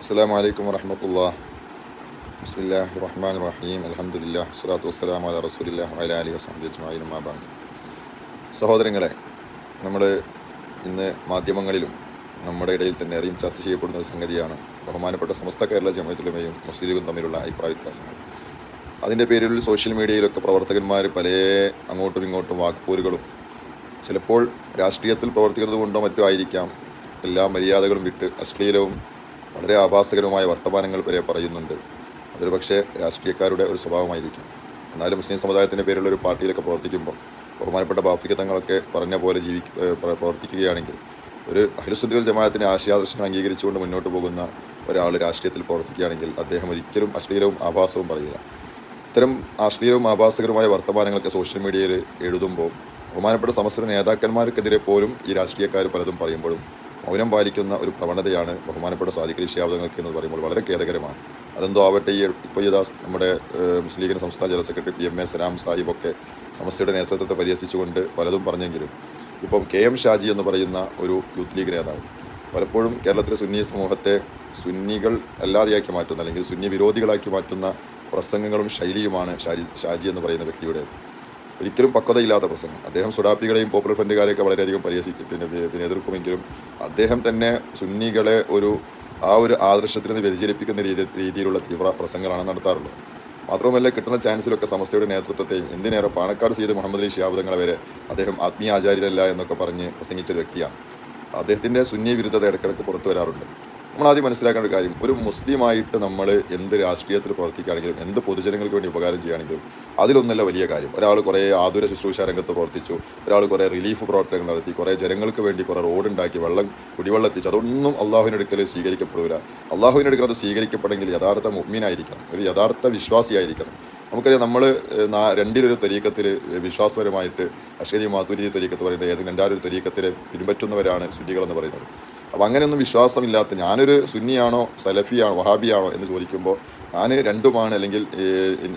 അസ്സാം വലൈക്കും വറഹമത്തുള്ള ബിസ്മില്ലാഹി റഹ്മാൻ റഹീം അലഹമുല്ല സ്വലാത്തു വസ്സലാം അല റസൂലില്ലാ അലി വസ്ലം അജ്മായിനുമാബാദ് സഹോദരങ്ങളെ നമ്മൾ ഇന്ന് മാധ്യമങ്ങളിലും നമ്മുടെ ഇടയിൽ തന്നെ അറിയും ചർച്ച ചെയ്യപ്പെടുന്ന ഒരു സംഗതിയാണ് ബഹുമാനപ്പെട്ട സമസ്ത കേരള ജമയത്തിലുമേയും മുസ്ലിം തമ്മിലുള്ള അഭിപ്രായ വ്യത്യാസങ്ങൾ. അതിന്റെ പേരിൽ സോഷ്യൽ മീഡിയയിലൊക്കെ പ്രവർത്തകന്മാർ പല അങ്ങോട്ടും ഇങ്ങോട്ടും വാക്പോരുകളും ചിലപ്പോൾ രാഷ്ട്രീയത്തിൽ പ്രവർത്തിക്കുന്നത് കൊണ്ടോ മറ്റോ ആയിരിക്കാം. എല്ലാ മര്യാദകളും വിട്ട് അശ്ലീലവും വളരെ ആഭാസകരവുമായ വർത്തമാനങ്ങൾ വരെ പറയുന്നുണ്ട്. അതൊരു പക്ഷേ രാഷ്ട്രീയക്കാരുടെ ഒരു സ്വഭാവമായിരിക്കും. എന്നാലും മുസ്ലിം സമുദായത്തിന്റെ പേരിലുള്ള ഒരു പാർട്ടിയിലൊക്കെ പ്രവർത്തിക്കുമ്പോൾ ബഹുമാനപ്പെട്ട ബാഫിക തങ്ങളൊക്കെ പറഞ്ഞ പോലെ ജീവി പ്രവർത്തിക്കുകയാണെങ്കിൽ ഒരു അഹിലുസുദ്ദീൽ ജമാഅത്തിനെ ആശയാദർശങ്ങൾ അംഗീകരിച്ചുകൊണ്ട് മുന്നോട്ട് പോകുന്ന ഒരാൾ രാഷ്ട്രീയത്തിൽ പ്രവർത്തിക്കുകയാണെങ്കിൽ അദ്ദേഹം ഒരിക്കലും അശ്ലീലവും ആഭാസവും പറയില്ല ഇത്തരം അശ്ലീലവും ആഭാസകരമായ വർത്തമാനങ്ങളൊക്കെ സോഷ്യൽ മീഡിയയിൽ എഴുതുമ്പോൾ ബഹുമാനപ്പെട്ട സമസ്ത നേതാക്കന്മാർക്കെതിരെ പോലും ഈ രാഷ്ട്രീയക്കാർ പലതും പറയുമ്പോഴും മൗനം പാലിക്കുന്ന ഒരു പ്രവണതയാണ് ബഹുമാനപ്പെട്ട സാദിഖലി ശാബ്ദങ്ങൾക്ക് എന്ന് പറയുമ്പോൾ വളരെ ഖേദകരമാണ്. അതെന്തോ ആവട്ടെ ഈ ഇപ്പോൾ ഇതാ നമ്മുടെ മുസ്ലിം ലീഗിന്റെ സംസ്ഥാന general secretary P M A Salam സാഹിബൊക്കെ സമസ്തയുടെ നേതൃത്വത്തെ പരിഹസിച്ചുകൊണ്ട് പലതും പറഞ്ഞെങ്കിലും ഇപ്പം കെ എം ഷാജി എന്ന് പറയുന്ന ഒരു യൂത്ത് ലീഗ് നേതാവ് പലപ്പോഴും കേരളത്തിലെ സുന്നി സമൂഹത്തെ സുന്നികൾ അല്ലാതെയാക്കി മാറ്റുന്ന അല്ലെങ്കിൽ സുന്നി വിരോധികളാക്കി മാറ്റുന്ന പ്രസംഗങ്ങളും ശൈലിയുമാണ് ഷാജി ഷാജി എന്ന് പറയുന്ന വ്യക്തിയുടെ. ഒരിക്കലും പക്വതയില്ലാത്ത പ്രസംഗം. അദ്ദേഹം സുഡാപ്പികളെയും പോപ്പുലർ ഫ്രണ്ടുകാരെയൊക്കെ വളരെയധികം പരിഹസിക്കും. പിന്നെ എതിർക്കുമെങ്കിലും അദ്ദേഹം തന്നെ സുന്നികളെ ഒരു ആ ഒരു ആദർശത്തിൽ നിന്ന് വ്യതിചലിപ്പിക്കുന്ന രീതി രീതിയിലുള്ള തീവ്ര പ്രസംഗങ്ങളാണ് നടത്താറുള്ളത്. മാത്രവുമല്ല കിട്ടുന്ന ചാൻസിലൊക്കെ സമസ്തയുടെ നേതൃത്വത്തെയും എന്തിനേറെ പാണക്കാട് സീത് മുഹമ്മദ് അലി ശിഹാബുദങ്ങളെ വരെ അദ്ദേഹം ആത്മീയ ആചാര്യരല്ല എന്നൊക്കെ പറഞ്ഞ് പ്രസംഗിച്ചൊരു വ്യക്തിയാണ്. അദ്ദേഹത്തിന്റെ സുന്നി വിരുദ്ധത ഇടയ്ക്കിടയ്ക്ക് പുറത്തു വരാറുണ്ട്. നമ്മൾ ആദ്യം മനസ്സിലാക്കേണ്ട ഒരു കാര്യം. ഒരു മുസ്ലിമായിട്ട് നമ്മൾ എന്ത് രാഷ്ട്രീയത്തിൽ പ്രവർത്തിക്കുകയാണെങ്കിലും എന്ത് പൊതുജനങ്ങൾക്ക് വേണ്ടി ഉപകാരം ചെയ്യുകയാണെങ്കിലും അതിലൊന്നല്ല വലിയ കാര്യം. ഒരാൾ കുറേ ആതുര ശുശ്രൂഷ രംഗത്ത് പ്രവർത്തിച്ചു ഒരാൾ കുറേ റിലീഫ് പ്രവർത്തനങ്ങൾ നടത്തി കുറേ ജനങ്ങൾക്ക് വേണ്ടി കുറേ റോഡ് ഉണ്ടാക്കി വെള്ളം കുടിവെള്ളം എത്തിച്ചു അതൊന്നും അള്ളാഹുവിനടുക്കൽ സ്വീകരിക്കപ്പെടില്ല അള്ളാഹുവിനടുക്കൽ അത് സ്വീകരിക്കപ്പെടെങ്കിൽ യഥാർത്ഥ മുഗ്മീനായിരിക്കണം ഒരു യഥാർത്ഥ വിശ്വാസിയായിരിക്കണം. നമുക്കറിയാം നമ്മൾ രണ്ടിലൊരു തൊരീക്കത്തിൽ വിശ്വാസപരമായിട്ട് അശ്വരി മാതുരി തൊരീക്കത്ത് പറയുന്നത് ഏതെങ്കിലും രണ്ടാമൊരു തൊരീക്കത്തിൽ പിൻപറ്റുന്നവരാണ് സുന്നികളെന്ന് പറയുന്നത്. അപ്പോൾ അങ്ങനെയൊന്നും വിശ്വാസമില്ലാത്ത ഞാനൊരു സുന്നിയാണോ സലഫിയാണോ വഹാബിയാണോ എന്ന് ചോദിക്കുമ്പോൾ ഞാൻ രണ്ടുമാണ് അല്ലെങ്കിൽ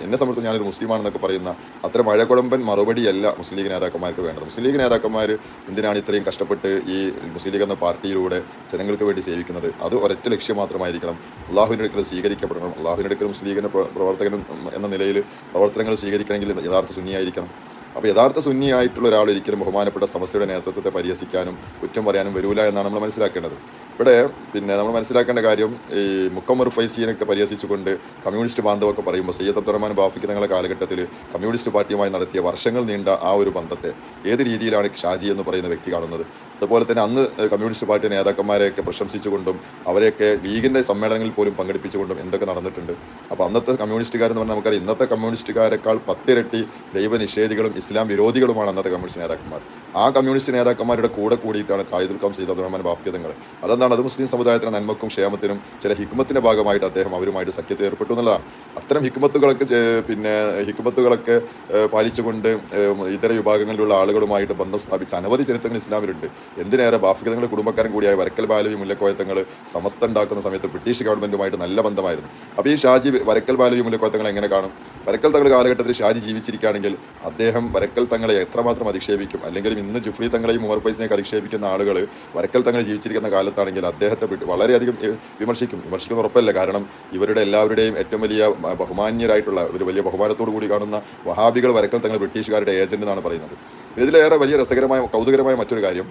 എന്നെ സംബന്ധിച്ച് ഞാനൊരു മുസ്ലിമാണെന്നൊക്കെ പറയുന്ന അത്ര മഴക്കുഴമ്പൻ മറുപടിയല്ല മുസ്ലിം ലീഗ് നേതാക്കന്മാർക്ക് വേണ്ടത്. മുസ്ലിം ലീഗ് നേതാക്കന്മാർ എന്തിനാണ് ഇത്രയും കഷ്ടപ്പെട്ട് ഈ മുസ്ലിം ലീഗ് എന്ന പാർട്ടിയിലൂടെ ജനങ്ങൾക്ക് വേണ്ടി സേവിക്കുന്നത്? അത് ഒരൊറ്റ ലക്ഷ്യം മാത്രമായിരിക്കണം. അള്ളാഹുവിന്റെ അടുക്കൽ സ്വീകരിക്കപ്പെടണം. അള്ളാഹുവിന്റെ അടുക്കൽ മുസ്ലിം ലീഗിന്റെ പ്ര- പ്രവർത്തകൻ എന്ന നിലയിൽ പ്രവർത്തനങ്ങൾ സ്വീകരിക്കണമെങ്കിൽ യഥാർത്ഥ സുന്നിയായിരിക്കണം. അപ്പോൾ യഥാർത്ഥ സുന്നിയായിട്ടുള്ള ഒരാൾ ഒരിക്കലും ബഹുമാനപ്പെട്ട സമസ്തയുടെ നേതൃത്വത്തെ പരിഹസിക്കാനും കുറ്റം പറയാനും വരൂല എന്നാണ് നമ്മൾ മനസ്സിലാക്കേണ്ടത്. ഇവിടെ പിന്നെ നമ്മൾ മനസ്സിലാക്കേണ്ട കാര്യം ഈ മുക്കമ്മർ ഫൈസീനൊക്കെ പരിഹസിച്ചുകൊണ്ട് കമ്മ്യൂണിസ്റ്റ് ബാന്ധവൊക്കെ പറയുമ്പോൾ സയ്യദ് അബ്ദുറഹ്മാൻ ബാഫിക്ക് തങ്ങളുടെ കാലഘട്ടത്തിൽ കമ്മ്യൂണിസ്റ്റ് പാർട്ടിയുമായി നടത്തിയ വർഷങ്ങൾ നീണ്ട ആ ഒരു ബന്ധത്തെ ഏത് രീതിയിലാണ് ഷാജി എന്ന് പറയുന്ന വ്യക്തി കാണുന്നത്? അതുപോലെ തന്നെ അന്ന് കമ്മ്യൂണിസ്റ്റ് പാർട്ടി നേതാക്കന്മാരെയൊക്കെ പ്രശംസിച്ചുകൊണ്ടും അവരെയൊക്കെ ലീഗിന്റെ സമ്മേളനങ്ങളിൽ പോലും പങ്കെടുപ്പിച്ചുകൊണ്ടും എന്തൊക്കെ നടന്നിട്ടുണ്ട്. അപ്പോൾ അന്നത്തെ കമ്മ്യൂണിസ്റ്റുകാരെന്ന് പറഞ്ഞാൽ നമുക്കറിയാം ഇന്നത്തെ കമ്മ്യൂണിസ്റ്റുകാരെക്കാൾ പത്തിരട്ടി ദൈവനിഷേധികളും ഇസ്ലാം വിരോധികളുമാണ് അന്നത്തെ കമ്മ്യൂണിസ്റ്റ് നേതാക്കന്മാർ. ആ കമ്മ്യൂണിസ്റ്റ് നേതാക്കന്മാരുടെ കൂടെ കൂടിയിട്ടാണ് തായുൽ ഖാം സീദ് അബ്ദുറഹ്മാൻ ബാഫ്യതങ്ങൾ. അതെന്താണ്? അത് മുസ്ലിം സമുദായത്തിന്റെ നന്മക്കും ക്ഷേമത്തിനും ചില ഹിക്മത്തിന്റെ ഭാഗമായിട്ട് അദ്ദേഹം അവരുമായിട്ട് സഖ്യത്തിൽ ഏർപ്പെട്ടു എന്നുള്ളതാണ്. അത്തരം ഹിക്മത്തുകളൊക്കെ പിന്നെ ഹിക്മത്തുകളൊക്കെ പാലിച്ചുകൊണ്ട് ഇതര വിഭാഗങ്ങളിലുള്ള ആളുകളുമായിട്ട് ബന്ധം സ്ഥാപിച്ച അനവധി ചരിത്രങ്ങൾ ഇസ്ലാമിലുണ്ട്. എന്തിനേറെ ബാഫികതങ്ങളുടെ കുടുംബക്കാരൻ കൂടിയായ വരക്കൽ ബാലവി മുല്ലക്കോയത്തങ്ങൾ സമസ്ത ഉണ്ടാക്കുന്ന സമയത്ത് ബ്രിട്ടീഷ് ഗവൺമെന്റുമായിട്ട് നല്ല ബന്ധമായിരുന്നു. അപ്പോൾ ഈ ഷാജി വരക്കൽ ബാലവി മുല്ലക്കോയത്തങ്ങൾ എങ്ങനെ കാണും? വരക്കൽ തങ്ങൾ കാലഘട്ടത്തിൽ ഷാജി ജീവിച്ചിരിക്കുകയാണെങ്കിൽ അദ്ദേഹം വരക്കൽ തങ്ങളെ എത്രമാത്രം അധിക്ഷേപിക്കും? അല്ലെങ്കിൽ ഇന്ന് ജുഫ്രി തങ്ങളെയും ഉമർ ഫൈസിനെയൊക്കെ അധിക്ഷേപിക്കുന്ന ആളുകൾ വരക്കൽ തങ്ങൾ ജീവിച്ചിരിക്കുന്ന കാലത്താണെങ്കിൽ അദ്ദേഹത്തെ വളരെയധികം വിമർശിക്കും. വിമർശിക്കുന്ന ഉറപ്പല്ല. കാരണം ഇവരുടെ എല്ലാവരുടെയും ഏറ്റവും വലിയ ബഹുമാന്യരായിട്ടുള്ള ഒരു വലിയ ബഹുമാനത്തോടു കൂടി കാണുന്ന വഹാബികൾ വരക്കൽ തങ്ങൾ ബ്രിട്ടീഷുകാരുടെ ഏജന്റ് എന്നാണ് പറയുന്നത്. ഇതിലേറെ വലിയ രസകരമായ കൗതുകരമായ മറ്റൊരു കാര്യം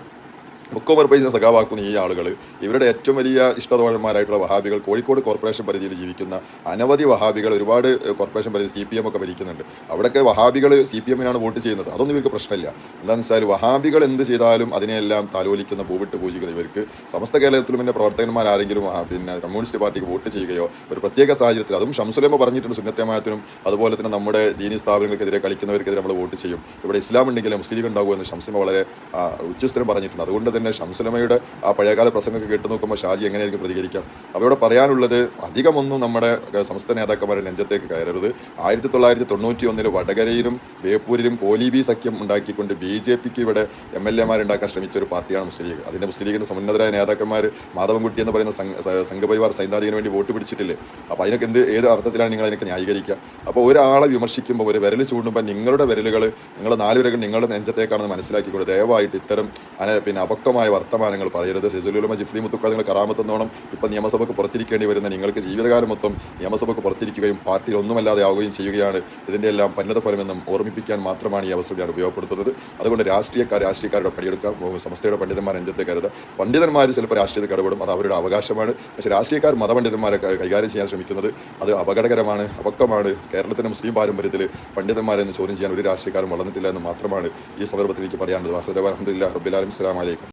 മുക്കോമർ പൈസിനെ സഖാവാക്കുന്ന ഈ ആളുകൾ ഇവരുടെ ഏറ്റവും വലിയ ഇഷ്ടതോഴന്മാരായിട്ടുള്ള വഹാബികൾ കോഴിക്കോട് കോർപ്പറേഷൻ പരിധിയിൽ ജീവിക്കുന്ന അനവധി വഹാബികൾ ഒരുപാട് കോർപ്പറേഷൻ പരിധി സി പി എം ഒക്കെ ഭരിക്കുന്നുണ്ട്. അവിടെയൊക്കെ വഹാബികൾ സി പി എമ്മിനാണ് വോട്ട് ചെയ്യുന്നത്. അതൊന്നും ഇവർക്ക് പ്രശ്നമില്ല. എന്താണെന്ന് വെച്ചാൽ വഹാബികൾ എന്ത് ചെയ്താലും അതിനെയെല്ലാം താലോലിക്കുന്ന പൂവിട്ട് പൂജിക്കുന്ന ഇവർക്ക് സമസ്ത കേരളത്തിലും പിന്നെ പ്രവർത്തകന്മാർ ആരെങ്കിലും പിന്നെ കമ്മ്യൂണിസ്റ്റ് പാർട്ടിക്ക് വോട്ട് ചെയ്യുകയോ ഒരു പ്രത്യേക സാഹചര്യത്തിൽ അതും ഷംസുലമ പറഞ്ഞിട്ടുണ്ട് സുന്നത്തമായത്തിനും അതുപോലെ തന്നെ നമ്മുടെ ദീനി സ്ഥാപനങ്ങൾക്കെതിരെ കളിക്കുന്നവർക്കെതിരെ നമ്മൾ വോട്ട് ചെയ്യും. ഇവിടെ ഇസ്ലാം ഉണ്ടെങ്കിൽ മുസ്ലിം ഉണ്ടാകുമെന്ന് ഉണ്ടാകും ഷംസുലമ വളരെ ഉച്ചസ്ഥരം പറഞ്ഞിട്ടുണ്ട്. അതുകൊണ്ട് തന്നെ ഷംസുലമയുടെ ആ പഴയകാല പ്രസംഗമൊക്കെ കേട്ട് നോക്കുമ്പോൾ ഷാജി എങ്ങനെയായിരിക്കും പ്രതികരിക്കാം? അവരോട് പറയാനുള്ളത് അധികമൊന്നും നമ്മുടെ സംസ്ഥാന നേതാക്കന്മാരുടെ നെഞ്ചത്തേക്ക് കയറരുത്. ആയിരത്തി തൊള്ളായിരത്തി തൊണ്ണൂറ്റി ഒന്നിൽ വടകരയിലും ബേപ്പൂരിലും കോലിബി സഖ്യം ഉണ്ടാക്കിക്കൊണ്ട് ബി ജെ പിക്ക് ഇവിടെ എം എൽ എമാരുണ്ടാക്കാൻ ശ്രമിച്ച ഒരു പാർട്ടിയാണ് മുസ്ലിം ലീഗ്. അതിന്റെ മുസ്ലിം ലീഗിന്റെ സമുന്നതരായ നേതാക്കന്മാർ മാധവൻകുട്ടി എന്ന് പറയുന്ന സംഘപരിവാർ സൈദ്ധാന്തികന് വേണ്ടി വോട്ട് പിടിച്ചിട്ടില്ലേ? അപ്പോൾ അതിനൊക്കെ എന്ത് ഏത് അർത്ഥത്തിലാണ് നിങ്ങൾ അതിനൊക്കെ ന്യായീകരിക്കുക? അപ്പോൾ ഒരാളെ വിമർശിക്കുമ്പോൾ ഒരു വിരൽ ചൂണ്ടുമ്പോൾ നിങ്ങളുടെ വിരലുകൾ നിങ്ങളുടെ നാല് വിരലുകൾ നിങ്ങളുടെ നെഞ്ചത്തേക്കാണെന്ന് മനസ്സിലാക്കിക്കൊണ്ട് ദയവായിട്ട് ഇത്തരം പിന്നെ അപക്വ അപക്വമായ വർത്തമാനങ്ങൾ പറയരുത്. സിസുലുലമ ജിഫ്ലി മുത്തുക്ക നിങ്ങൾ കറാമത്തെന്നോണം ഇപ്പം നിയമസഭയ്ക്ക് പുറത്തിരിക്കേണ്ടി വരുന്ന നിങ്ങൾക്ക് ജീവിതകാലം മൊത്തം നിയമസഭയ്ക്ക് പുറത്തിരിക്കുകയും പാർട്ടിയിൽ ഒന്നുമല്ലാതെ ആവുകയും ചെയ്യുകയാണ്. ഇതിന്റെ എല്ലാം പന്നതഫലമെന്നും ഓർമ്മിപ്പിക്കാൻ മാത്രമാണ് ഈ അവസരം ഞാൻ ഉപയോഗപ്പെടുത്തുന്നത്. അതുകൊണ്ട് രാഷ്ട്രീയക്കാർ രാഷ്ട്രീയക്കാരുടെ പണിയെടുക്കാം. സമസ്തയുടെ പണ്ഡിതന്മാർ രഞ്ജത്തെ കരുത്. പണ്ഡിതന്മാർ ചിലപ്പോൾ രാഷ്ട്രീയത്തിൽ ഇടപെടും അത് അവരുടെ അവകാശമാണ്. പക്ഷേ രാഷ്ട്രീയക്കാർ മതപണ്ഡിതന്മാരെ കൈകാര്യം ചെയ്യാൻ ശ്രമിക്കുന്നത് അത് അപകടകരമാണ് അപക്വമാണ്. കേരളത്തിന്റെ മുസ്ലിം പാരമ്പര്യത്തിൽ പണ്ഡിതന്മാരെന്ന് ചോദ്യം ചെയ്യാൻ ഒരു രാഷ്ട്രീയക്കാരും വളർന്നിട്ടില്ല എന്ന് മാത്രമാണ് ഈ സന്ദർഭത്തിൽ എനിക്ക് പറയാനുള്ളത് വാസുദേവ അഹമ്മദില്ല റബ്ബിലാലും അസ്സലാമലൈക്കും